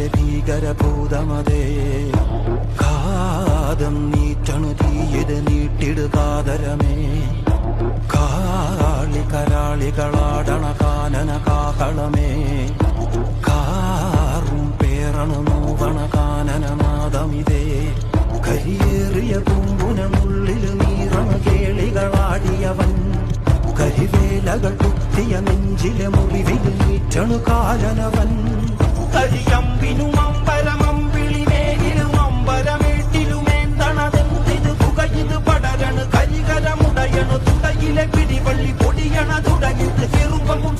കാട്ടിലെ ഭീകരഭൂതമതേ. കാതം നീറ്റണു തീയത് നീട്ടിടുകാതരമേ കാളി കരാളികളാടണ കാനന കാഹളമേ. കാറും പേറണു നോവണ കാനനനാദമിതേ കരിയേറിയ പൂമ്പുനമുള്ളിൽ നീറണു കേളികളാടിയവൻ. കരിവേലകൾ കുത്തിയ നെഞ്ചിലെ മുറിവിൽ നീറ്റണു കാലനവൻ. കരിയമ്പിനും இளம்பிடி வள்ளி கொடியன துடங்கிட்டு சிறுபங்கும்